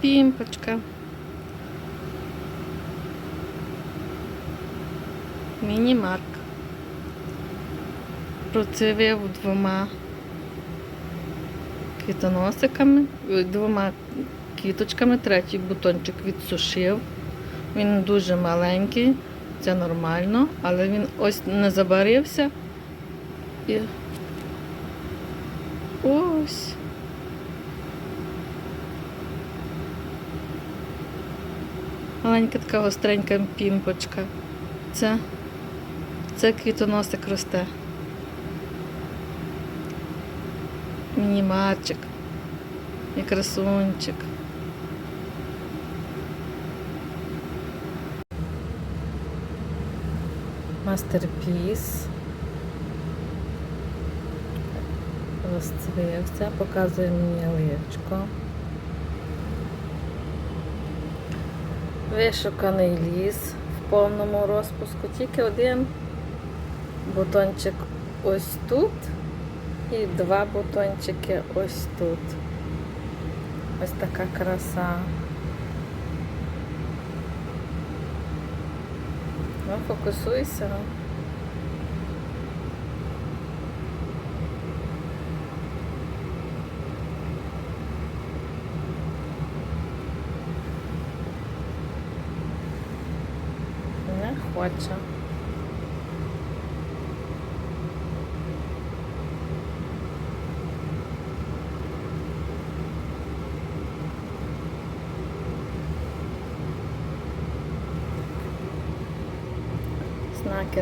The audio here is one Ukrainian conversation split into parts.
пімпочка. Міні-марк. Процвів двома квітоносиками, двома квіточками, третій бутончик відсушив. Він дуже маленький, це нормально, але він ось не забарився. І ось. Маленька така гостренька пімпочка. Це, це квітоносик росте. Мінімарчик. І красунчик. Мастерпіс. Розцвівся, показує мені личко. Вишуканий ліс в повному розпуску. Тільки один бутончик ось тут і два бутончики ось тут. Ось така краса. Ну, фокусуйся. Не хоче.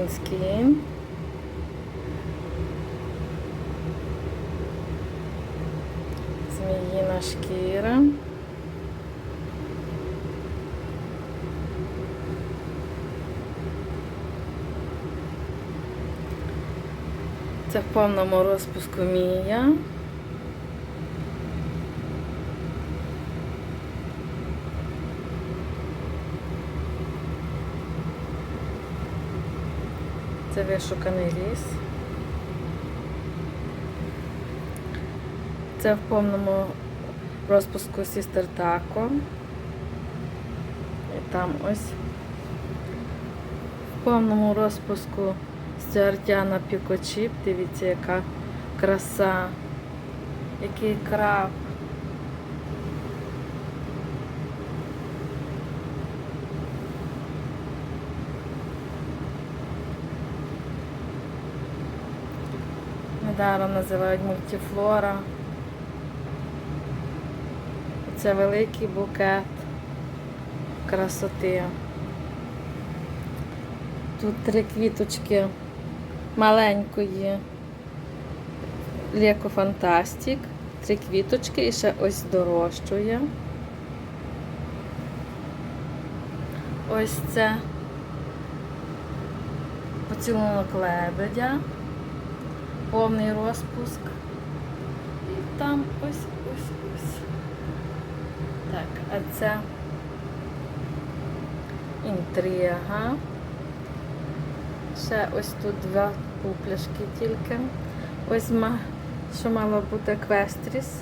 Skin. Зміїна шкіра. Це в повному розпуску Мія. Це вишуканий ліс. Це в повному розпуску Сістер Тако. І там ось в повному розпуску Стюартяна Пікочіп. Дивіться, яка краса, який краб. Недаром називають мультифлора. Це великий букет красоти. Тут три квіточки маленької Леко Фантастик. Три квіточки і ще ось дорожчує. Ось це поцілунок лебедя, повний розпуск. І там ось ось ось. Так, а це інтрига. Ще ось тут два пупляшки тільки. Ось ма, що мало бути еквестріс.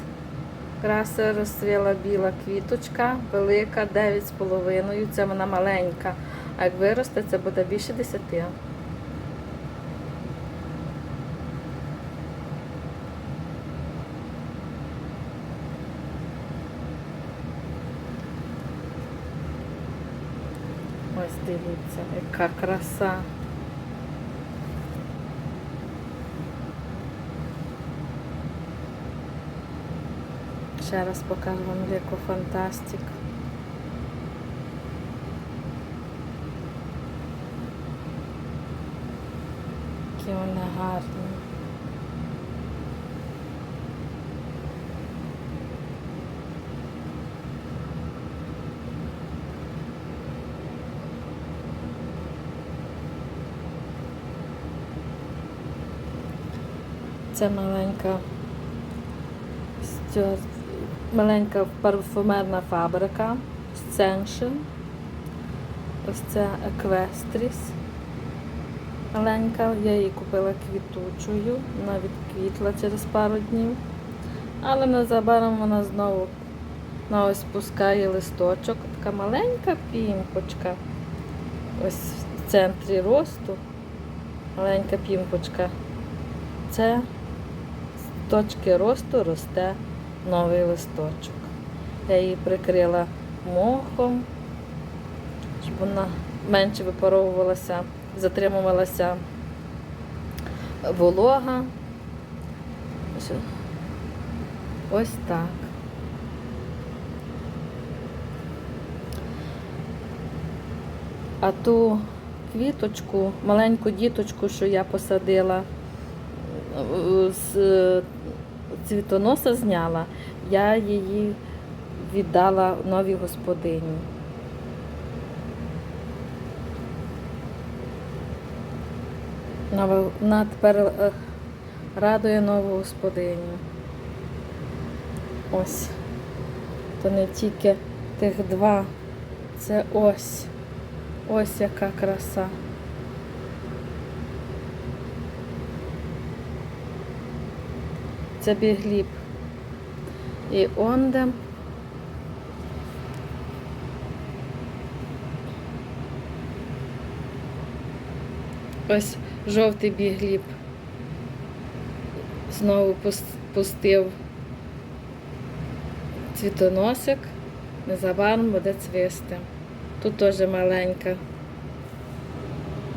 Краса розцвіла біла квіточка, велика, 9,5. Це вона маленька. А як виросте, це буде більше 10. Ось дивіться, яка краса. Ще раз покажу вам Леко Фантастик. Які вони гарні. Це маленька Стюарт, маленька парфумерна фабрика Сценшн. Ось це Еквестріс. Маленька, я її купила квітучою, вона відквітла через пару днів. Але незабаром вона знову Вона ось пускає листочок. Така маленька пімпочка. Ось в центрі росту. Маленька пімпочка. Це з точки росту росте новий листочок. Я її прикрила мохом, щоб вона менше випаровувалася, затримувалася волога. Ось- так. А ту квіточку, маленьку діточку, що я посадила, е, з цвітоноса зняла, я її віддала новій господині. Вона тепер е, радує нову господиню. Ось. То не тільки тих два, це ось. Ось яка краса. Це бігліб. І онде. Ось жовтий бігліб. Знову пустив цвітоносик. Незабаром буде цвісти. Тут теж маленька.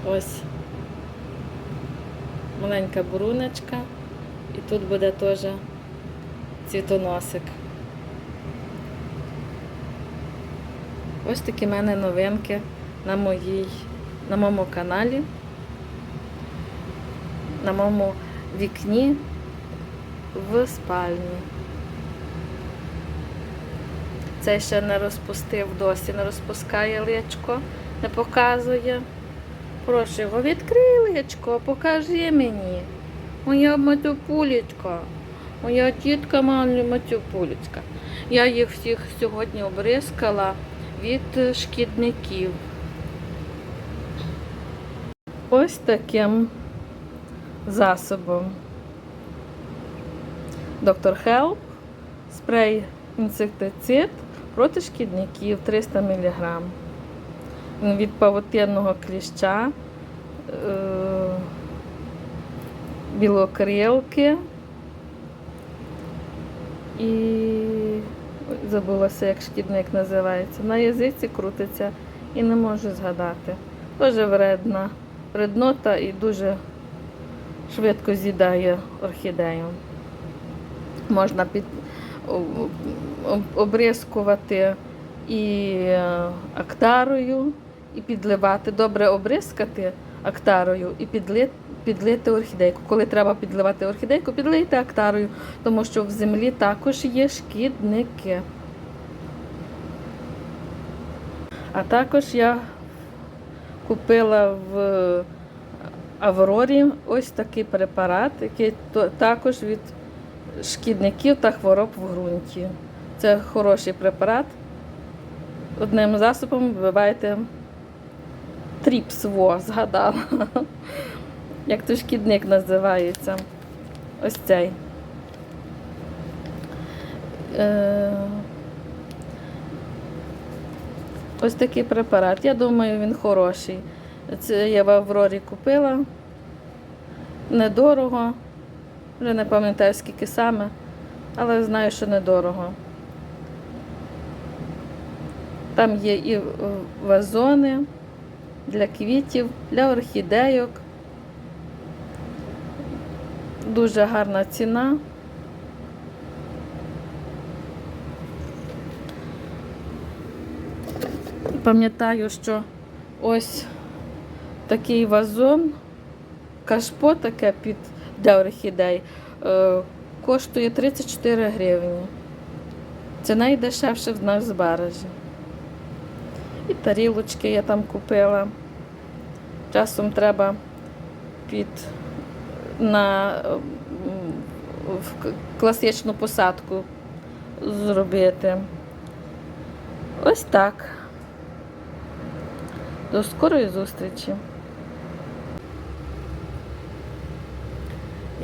Ось маленька буруночка. І тут буде теж цвітоносик. Ось такі в мене новинки на моїй, на моєму каналі, на моєму вікні в спальні. Цей ще не розпустив досі, не розпускає личко, не показує. Прошу його, відкрий личко, покажи мені. Моя матюпулечка, моя тітка матюпулечка. Я їх всіх сьогодні обрискала від шкідників. Ось таким засобом. Доктор Хелп, спрей інсектицид проти шкідників 300 мг. Від павутинного кліща, е, білокрилки і забулася, як шкідник називається. На язиці крутиться і не можу згадати. Дуже вредна, вреднота і дуже швидко з'їдає орхідею. Можна під, об- об- обрискувати і е, актарою, і підливати. Добре обрискати актарою і підлити, підлити орхідейку. Коли треба підливати орхідейку, підлийте актарою, тому що в землі також є шкідники. А також я купила в Аврорі ось такий препарат, який також від шкідників та хвороб в ґрунті. Це хороший препарат. Одним засобом вбиваєте тріпсво, згадала. Як то шкідник називається. Ось цей. Е, Ось такий препарат. Я думаю, він хороший. Це я в Аврорі купила. Недорого. Вже не пам'ятаю, скільки саме, але знаю, що недорого. Там є і вазони для квітів, для орхідейок. Дуже гарна ціна. Пам'ятаю, що ось такий вазон, кашпо таке під для орхідей, е, коштує 34 гривні. Це найдешевше в нас з баражі. І тарілочки я там купила. Часом треба під на в класичну посадку зробити. Ось так. До скорої зустрічі.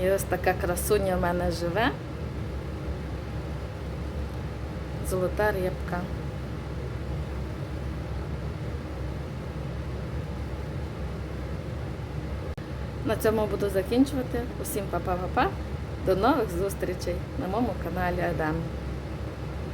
І ось така красуня в мене живе. золота рибка. На цьому буду закінчувати. Усім па-па-па-па. До нових зустрічей на моєму каналі Адам.